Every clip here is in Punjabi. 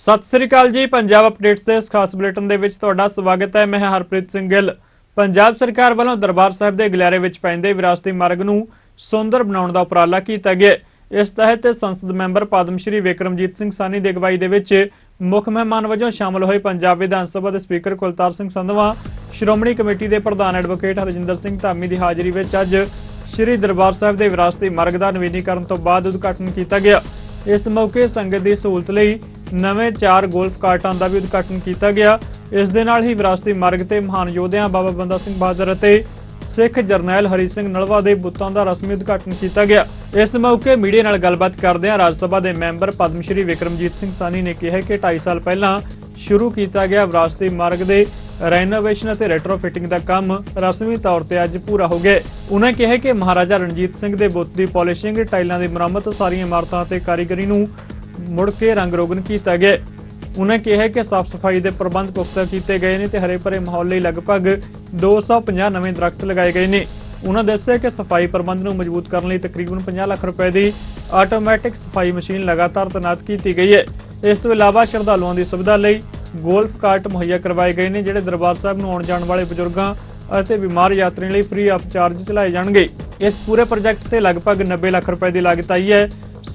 ਸਤਿ ਸ੍ਰੀ ਅਕਾਲ ਜੀ, ਪੰਜਾਬ ਅਪਡੇਟਸ ਦੇ ਇਸ ਖਾਸ ਬੁਲੇਟਿਨ ਦੇ ਵਿੱਚ ਤੁਹਾਡਾ ਸਵਾਗਤ ਹੈ। ਮੈਂ ਹਰਪ੍ਰੀਤ ਸਿੰਘ ਗਿੱਲ। ਪੰਜਾਬ ਸਰਕਾਰ ਵੱਲੋਂ ਦਰਬਾਰ ਸਾਹਿਬ ਦੇ ਗਲਿਆਰੇ ਵਿੱਚ ਪੈਂਦੇ ਵਿਰਾਸਤੀ ਮਾਰਗ ਨੂੰ ਸੁੰਦਰ ਬਣਾਉਣ ਦਾ ਉਪਰਾਲਾ ਕੀਤਾ ਗਿਆ। ਇਸ ਤਹਿਤ ਸੰਸਦ ਮੈਂਬਰ ਪਦਮ ਸ਼੍ਰੀ ਵਿਕਰਮਜੀਤ ਸਿੰਘ ਸਾਨੀ ਦੀ ਅਗਵਾਈ ਦੇ ਵਿੱਚ ਮੁੱਖ ਮਹਿਮਾਨ ਵਜੋਂ ਸ਼ਾਮਲ ਹੋਏ ਪੰਜਾਬ ਵਿਧਾਨ ਸਭਾ ਦੇ ਸਪੀਕਰ ਕੁਲਤਾਰ ਸਿੰਘ ਸੰਧਵਾ, ਸ਼੍ਰੋਮਣੀ ਕਮੇਟੀ ਦੇ ਪ੍ਰਧਾਨ ਐਡਵੋਕੇਟ ਹਰਜਿੰਦਰ ਸਿੰਘ ਧਾਮੀ ਦੀ ਹਾਜ਼ਰੀ ਵਿੱਚ ਅੱਜ ਸ਼੍ਰੀ ਦਰਬਾਰ ਸਾਹਿਬ ਦੇ ਵਿਰਾਸਤੀ ਮਾਰਗ ਦਾ ਨਵੀਨੀਕਰਨ ਤੋਂ ਬਾਅਦ ਉਦਘਾਟਨ ਕੀਤਾ ਗਿਆ। ਇਸ ਮੌਕੇ ਸੰਗਤ ਦੀ ਸਹੂਲਤ ਲਈ ਨਵੇਂ ਚਾਰ ਗੋਲਫ ਕਾਰਟਾਂ ਦਾ ਵੀ ਉਦਘਾਟਨ ਕੀਤਾ ਗਿਆ। ਇਸ ਦੇ ਨਾਲ ਹੀ ਵਿਰਾਸਤੀ ਮਾਰਗ ਤੇ ਮਹਾਨ ਯੋਧਿਆਂ ਬਾਬਾ ਬੰਦਾ ਸਿੰਘ ਬਹਾਦਰ ਅਤੇ ਸਿੱਖ ਜਰਨੈਲ ਹਰੀ ਸਿੰਘ ਨਲਵਾ ਦੇ ਬੁੱਤਾਂ ਦਾ ਰਸਮੀ ਉਦਘਾਟਨ ਕੀਤਾ ਗਿਆ। ਇਸ ਮੌਕੇ ਮੀਡੀਆ ਨਾਲ ਗੱਲਬਾਤ ਕਰਦਿਆਂ ਰਾਜ ਸਭਾ ਦੇ ਮੈਂਬਰ ਪਦਮ ਸ਼੍ਰੀ ਵਿਕਰਮਜੀਤ ਸਿੰਘ ਸਾਨੀ ਨੇ ਕਿਹਾ ਕਿ 2.5 ਸਾਲ ਪਹਿਲਾਂ ਸ਼ੁਰੂ ਕੀਤਾ ਗਿਆ ਵਿਰਾਸਤੀ ਮਾਰਗ ਦੇ ਰੈਨੋਵੇਸ਼ਨ ਅਤੇ ਰੈਟਰੋਫਿਟਿੰਗ ਦਾ ਕੰਮ ਰਸਮੀ ਤੌਰ ਤੇ ਅੱਜ ਪੂਰਾ ਹੋ ਗਿਆ ਉਹਨਾਂ ਕਿਹਾ ਕਿ ਮਹਾਰਾਜਾ ਰਣਜੀਤ ਸਿੰਘ ਦੇ ਬੁੱਤ ਦੀ ਪਾਲਿਸ਼ਿੰਗ ਟਾਈਲਾਂ ਦੀ ਮੁਰੰਮਤ, ਸਾਰੀਆਂ ਇਮਾਰਤਾਂ ਅਤੇ ਕਾਰੀਗਰੀ ਨੂੰ ਮੁੜ ਕੇ ਰੰਗ ਰੋਗਨ ਕੀਤਾ ਗਿਆ। ਉਹਨਾਂ ਕਿਹਾ ਕਿ ਸਾਫ਼ ਸਫ਼ਾਈ ਦੇ ਪ੍ਰਬੰਧ ਪੁਖਤਾ ਕੀਤੇ ਗਏ ਨੇ ਤੇ ਹਰੇ ਭਰੇ ਮਾਹੌਲ ਲਈ ਲਗਭਗ 250 ਨਵੇਂ ਦਰਖਤ ਲਗਾਏ ਗਏ ਨੇ। ਉਹਨਾਂ ਦੱਸਿਆ ਕਿ ਸਫ਼ਾਈ ਪ੍ਰਬੰਧ ਨੂੰ ਮਜ਼ਬੂਤ ਕਰਨ ਲਈ ਤਕਰੀਬਨ 50 ਲੱਖ ਰੁਪਏ ਦੀ ਆਟੋਮੈਟਿਕ ਸਫ਼ਾਈ ਮਸ਼ੀਨ ਲਗਾਤਾਰ ਤੈਨਾਤ ਕੀਤੀ ਗਈ ਹੈ। ਇਸ ਤੋਂ ਇਲਾਵਾ ਸ਼ਰਧਾਲੂਆਂ ਦੀ ਸੁਵਿਧਾ ਲਈ ਗੋਲਫ ਕਾਰਟ ਮੁਹੱਈਆ ਕਰਵਾਏ ਗਏ ਨੇ, ਜਿਹੜੇ ਦਰਬਾਰ ਸਾਹਿਬ ਨੂੰ ਆਉਣ ਜਾਣ ਵਾਲੇ ਬਜ਼ੁਰਗਾਂ ਅਤੇ ਬਿਮਾਰ ਯਾਤਰੀਆਂ ਲਈ ਫ੍ਰੀ ਆਫ ਚਾਰਜ ਚਲਾਏ ਜਾਣਗੇ। ਇਸ ਪੂਰੇ ਪ੍ਰੋਜੈਕਟ ਤੇ ਲਗਭਗ 90 ਲੱਖ ਰੁਪਏ ਦੀ ਲਾਗਤ ਆਈ ਹੈ।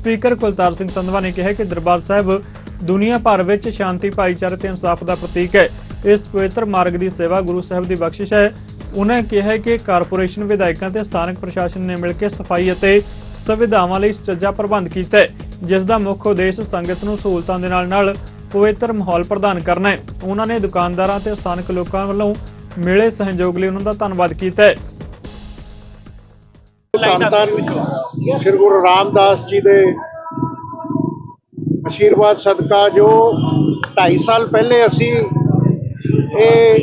ਸਪੀਕਰ ਕੁਲਤਾਰ ਸਿੰਘ ਸੰਧਵਾ ਨੇ ਕਿਹਾ ਕਿ ਦਰਬਾਰ ਸਾਹਿਬ ਦੁਨੀਆ ਭਰ ਵਿੱਚ ਸ਼ਾਂਤੀ, ਭਾਈਚਾਰੇ ਤੇ ਇਨਸਾਫ ਦਾ ਪ੍ਰਤੀਕ ਹੈ। ਇਸ ਪਵਿੱਤਰ ਮਾਰਗ ਦੀ ਸੇਵਾ ਗੁਰੂ ਸਾਹਿਬ ਦੀ ਬਖਸ਼ਿਸ਼ ਹੈ। ਉਹਨਾਂ ਕਿਹਾ ਕਿ ਕਾਰਪੋਰੇਸ਼ਨ ਵਿਧਾਇਕਾਂ ਤੇ ਸਥਾਨਕ ਪ੍ਰਸ਼ਾਸਨ ਨੇ ਮਿਲ ਕੇ ਸਫ਼ਾਈ ਅਤੇ ਸੁਵਿਧਾਵਾਂ ਲਈ ਸੁਚੱਜਾ ਪ੍ਰਬੰਧ ਕੀਤਾ ਹੈ, ਜਿਸ ਦਾ ਮੁੱਖ ਉਦੇਸ਼ ਸੰਗਤ ਨੂੰ ਸਹੂਲਤਾਂ ਦੇ ਨਾਲ ਨਾਲ ਪਵਿੱਤਰ ਮਾਹੌਲ ਪ੍ਰਦਾਨ ਕਰਨਾ ਹੈ। ਉਹਨਾਂ ਨੇ ਦੁਕਾਨਦਾਰਾਂ ਤੇ ਸਥਾਨਕ ਲੋਕਾਂ ਵੱਲੋਂ ਮਿਲੇ ਸਹਿਯੋਗ ਲਈ ਉਹਨਾਂ ਦਾ ਧੰਨਵਾਦ ਕੀਤਾ ਹੈ। ਧੰਨ ਸ੍ਰੀ ਗੁਰੂ ਰਾਮਦਾਸ ਜੀ ਦੇ ਆਸ਼ੀਰਵਾਦ ਸਦਕਾ ਜੋ 2.5 ਸਾਲ ਪਹਿਲੇ ਅਸੀਂ ਇਹ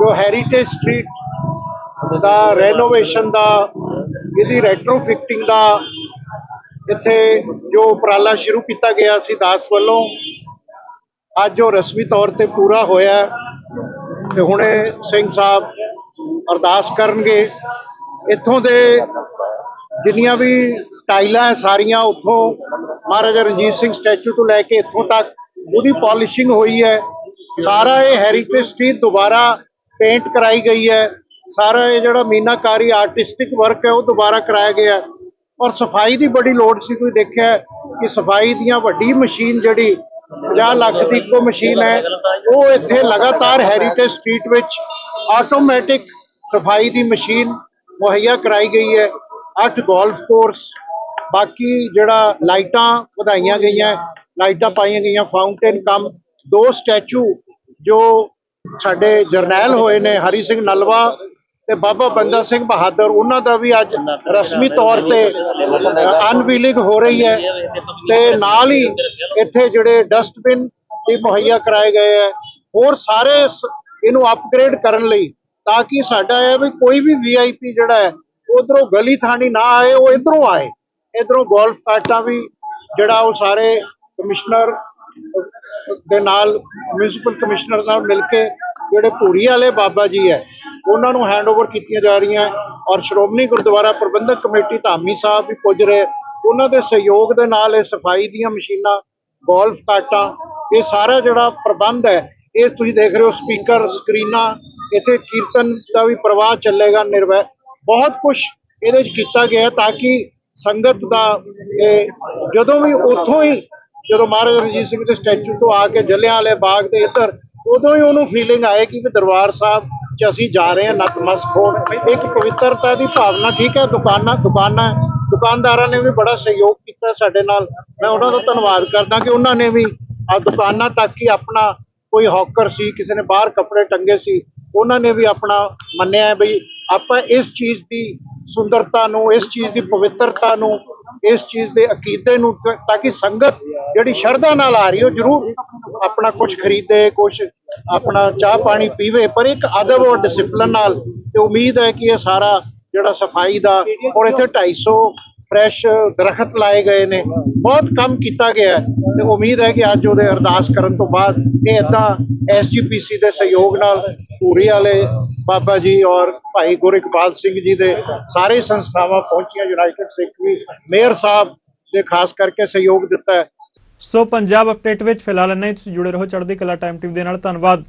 ਜੋ ਹੈਰੀਟੇਜ ਸਟਰੀਟ ਦਾ ਰੈਨੋਵੇਸ਼ਨ ਦਾ ਇਹਦੀ ਰੈਟਰੋਫਿਟਿੰਗ ਦਾ ਇੱਥੇ ਜੋ ਉਪਰਾਲਾ ਸ਼ੁਰੂ ਕੀਤਾ ਗਿਆ ਸੀ ਦਾਸ ਵੱਲੋਂ ਅੱਜ ਉਹ ਰਸਮੀ ਤੌਰ ਤੇ ਪੂਰਾ ਹੋਇਆ ਤੇ ਹੁਣੇ ਸਿੰਘ ਸਾਹਿਬ ਅਰਦਾਸ ਕਰਨਗੇ। ਇੱਥੋਂ ਦੇ ਜਿੰਨੀਆਂ ਵੀ ਟਾਈਲਾਂ ਹੈ ਸਾਰੀਆਂ ਉੱਥੋਂ ਮਹਾਰਾਜਾ ਰਣਜੀਤ ਸਿੰਘ ਸਟੈਚੂ ਤੋਂ ਲੈ ਕੇ ਇੱਥੋਂ ਤੱਕ, ਉਹਦੀ ਪਾਲਿਸ਼ਿੰਗ ਹੋਈ ਹੈ। ਸਾਰਾ ਇਹ ਹੈਰੀਟੇਜ ਸਟਰੀਟ ਦੁਬਾਰਾ ਪੇਂਟ ਕਰਾਈ ਗਈ ਹੈ। ਸਾਰਾ ਇਹ ਜਿਹੜਾ ਮੀਨਾਕਾਰੀ ਆਰਟਿਸਟਿਕ ਵਰਕ ਹੈ, ਉਹ ਦੁਬਾਰਾ ਕਰਾਇਆ ਗਿਆ ਔਰ ਸਫ਼ਾਈ ਦੀ ਬੜੀ ਲੋੜ ਸੀ, ਤੁਸੀਂ ਦੇਖਿਆ ਕਿ ਸਫ਼ਾਈ ਦੀਆਂ ਵੱਡੀ ਮਸ਼ੀਨ ਜਿਹੜੀ 50 ਲੱਖ ਦੀ ਇੱਕੋ ਮਸ਼ੀਨ ਹੈ, ਉਹ ਇੱਥੇ ਲਗਾਤਾਰ ਹੈਰੀਟੇਜ ਸਟਰੀਟ ਵਿੱਚ ਆਟੋਮੈਟਿਕ ਸਫ਼ਾਈ ਦੀ ਮਸ਼ੀਨ ਮੁਹੱਈਆ ਕਰਾਈ ਗਈ ਹੈ। ਅੱਠ ਗੋਲਫ ਕੋਰਸ ਬਾਕੀ ਜਿਹੜਾ ਲਾਈਟਾਂ ਵਧਾਈਆਂ ਗਈਆਂ, ਲਾਈਟਾਂ ਪਾਈਆਂ ਗਈਆਂ ਫਾਊਂਟੇਨ ਕੰਮ, ਦੋ ਸਟੈਚੂ ਜੋ ਸਾਡੇ ਜਰਨੈਲ ਹੋਏ ਨੇ, ਹਰੀ ਸਿੰਘ ਨਲਵਾ ਤੇ ਬਾਬਾ ਬੰਦਾ ਸਿੰਘ ਬਹਾਦਰ, ਉਹਨਾਂ ਦਾ ਵੀ ਅੱਜ ਰਸਮੀ ਤੌਰ ਤੇ ਅਨਵੀਲਿੰਗ ਹੋ ਰਹੀ ਹੈ। ਤੇ ਨਾਲ ਹੀ ਇੱਥੇ ਜਿਹੜੇ ਡਸਟਬਿਨ ਵੀ ਮੁਹੱਈਆ ਕਰਾਏ ਗਏ ਹੈ। ਹੋਰ ਸਾਰੇ ਇਹਨੂੰ ਅਪਗ੍ਰੇਡ ਕਰਨ ਲਈ ਤਾਂ ਕਿ ਸਾਡਾ ਇਹ ਵੀ ਕੋਈ ਵੀ ਵੀਆਈਪੀ ਜਿਹੜਾ ਹੈ ਉਧਰੋਂ ਗਲੀ ਥਾਣੀ ਨਾ ਆਏ, ਉਹ ਇਧਰੋਂ ਆਏ। ਇਧਰੋਂ ਗੋਲਫ ਕਾਰਟਾਂ ਵੀ, ਜਿਹੜਾ ਉਹ ਸਾਰੇ ਕਮਿਸ਼ਨਰ ਦੇ ਨਾਲ, ਮਿਊਨਿਸਪਲ ਕਮਿਸ਼ਨਰ ਨਾਲ ਮਿਲ ਕੇ ਜਿਹੜੇ ਭੂਰੀ ਵਾਲੇ ਬਾਬਾ ਜੀ ਹੈ, ਉਹਨਾਂ ਨੂੰ ਹੈਂਡਓਵਰ ਕੀਤੀਆਂ ਜਾ ਰਹੀਆਂ। ਔਰ ਸ਼੍ਰੋਮਣੀ ਗੁਰਦੁਆਰਾ ਪ੍ਰਬੰਧਕ ਕਮੇਟੀ ਧਾਮੀ ਸਾਹਿਬ ਵੀ ਪੁੱਜ ਰਹੇ। ਉਹਨਾਂ ਦੇ ਸਹਿਯੋਗ ਦੇ ਨਾਲ ਇਹ ਸਫ਼ਾਈ ਦੀਆਂ ਮਸ਼ੀਨਾਂ, ਗੋਲਫ ਕਾਰਟਾਂ, ਇਹ ਸਾਰਾ ਜਿਹੜਾ ਪ੍ਰਬੰਧ ਹੈ, ਇਹ ਤੁਸੀਂ ਦੇਖ ਰਹੇ ਹੋ ਸਪੀਕਰ, ਸਕਰੀਨਾਂ, ਇੱਥੇ ਕੀਰਤਨ ਦਾ ਵੀ ਪ੍ਰਵਾਹ ਚੱਲੇਗਾ ਨਿਰਵੈ ਬਹੁਤ ਕੁਝ ਇਹਦੇ ਵਿੱਚ ਕੀਤਾ ਗਿਆ ਤਾਂ ਕਿ ਸੰਗਤ ਦਾ ਇਹ ਜਦੋਂ ਵੀ ਉੱਥੋਂ ਹੀ ਜਦੋਂ ਮਹਾਰਾਜਾ ਰਣਜੀਤ ਸਿੰਘ ਦੇ ਸਟੈਚੂ ਤੋਂ ਆ ਕੇ ਜਲਿਆਂ ਵਾਲੇ ਬਾਗ ਦੇ ਇੱਧਰ, ਉਦੋਂ ਹੀ ਉਹਨੂੰ ਫੀਲਿੰਗ ਆਏ ਕਿ ਵੀ ਦਰਬਾਰ ਸਾਹਿਬ 'ਚ ਅਸੀਂ ਜਾ ਰਹੇ ਹਾਂ, ਨਤਮਸਤਕ ਹੋਣ। ਇੱਕ ਪਵਿੱਤਰਤਾ ਦੀ ਭਾਵਨਾ ਠੀਕ ਹੈ, ਦੁਕਾਨਾਂ ਦੁਕਾਨਾਂ, ਦੁਕਾਨਦਾਰਾਂ ਨੇ ਵੀ ਬੜਾ ਸਹਿਯੋਗ ਕੀਤਾ ਸਾਡੇ ਨਾਲ। ਮੈਂ ਉਹਨਾਂ ਦਾ ਧੰਨਵਾਦ ਕਰਦਾ ਕਿ ਉਹਨਾਂ ਨੇ ਵੀ ਆ ਦੁਕਾਨਾਂ ਤੱਕ ਹੀ ਆਪਣਾ ਕੋਈ ਹੌਕਰ ਸੀ, ਕਿਸੇ ਨੇ ਬਾਹਰ ਕੱਪੜੇ ਟੰਗੇ ਸੀ, ਉਹਨਾਂ ਨੇ ਵੀ ਆਪਣਾ ਮੰਨਿਆ ਹੈ ਬਈ ਆਪਾਂ ਇਸ ਚੀਜ਼ ਦੀ ਸੁੰਦਰਤਾ ਨੂੰ, ਇਸ ਚੀਜ਼ ਦੀ ਪਵਿੱਤਰਤਾ ਨੂੰ, ਇਸ ਚੀਜ਼ ਦੇ ਅਕੀਦੇ ਨੂੰ ਤਾਂ ਕਿ ਸੰਗਤ ਜਿਹੜੀ ਸ਼ਰਧਾ ਨਾਲ ਆ ਰਹੀ ਉਹ ਜ਼ਰੂਰ ਆਪਣਾ ਕੁਝ ਖਰੀਦੇ ਕੁਝ ਆਪਣਾ ਚਾਹ ਪਾਣੀ ਪੀਵੇ। ਪਰ ਇੱਕ ਅਦਬ ਔਰ ਡਿਸਪਲਨ ਨਾਲ ਤੇ ਉਮੀਦ ਹੈ ਕਿ ਇਹ ਸਾਰਾ ਜਿਹੜਾ ਸਫ਼ਾਈ ਦਾ ਔਰ ਇੱਥੇ 250 ਫਰੈਸ਼ ਦਰਖਤ ਲਾਏ ਗਏ ਨੇ, ਬਹੁਤ ਕੰਮ ਕੀਤਾ ਗਿਆ ਤੇ ਉਮੀਦ ਹੈ ਕਿ ਅੱਜ ਉਹਦੇ ਅਰਦਾਸ ਕਰਨ ਤੋਂ ਬਾਅਦ ਇਹ ਇਦਾਂ ਐਸਜੀਪੀਸੀ ਦੇ ਸਹਿਯੋਗ ਨਾਲ ਪੂਰੀ ਵਾਲੇ ਬਾਬਾ ਜੀ ਔਰ ਭਾਈ ਗੁਰ ਇਕਬਾਲ ਸਿੰਘ ਜੀ ਦੇ ਸਾਰੇ ਸੰਸਥਾਵਾਂ ਪਹੁੰਚੀਆਂ, ਯੂਨਾਈਟਿਡ ਸਿੱਖ ਵੀ, ਮੇਅਰ ਸਾਹਿਬ ਦੇ ਖਾਸ ਕਰਕੇ ਸਹਿਯੋਗ ਦਿੱਤਾ ਹੈ। ਸੋ ਪੰਜਾਬ ਅਪਡੇਟ ਵਿੱਚ ਫਿਲਹਾਲ ਇੰਨਾ ਹੀ। ਤੁਸੀਂ ਜੁੜੇ ਰਹੋ ਚੜ੍ਹਦੀ ਕਲਾ ਟਾਈਮ ਟੀਵੀ ਦੇ ਨਾਲ। ਧੰਨਵਾਦ।